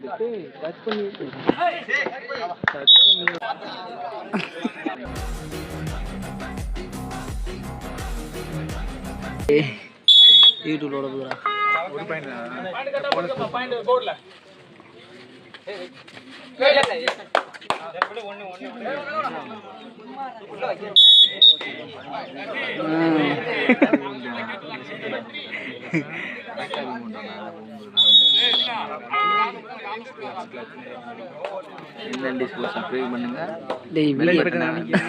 Cut பண்ணி cut பண்ணி யூடியூப்ல போகிறா ஒரு பையன் சப்ஸ்கிரைப் பண்ணுங்க டேய் Bell வீடியோ button காமிக்க.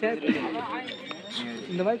சரி. இந்த மாதிரி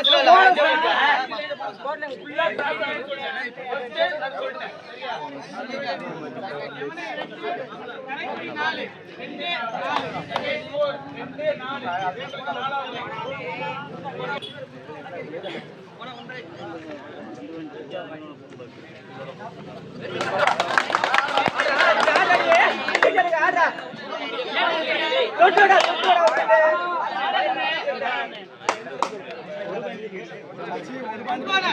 நிப்பாட்டுறாங்க சிரிக்காரா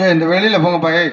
ஏய் இந்த வெளியில போங்க பையன்.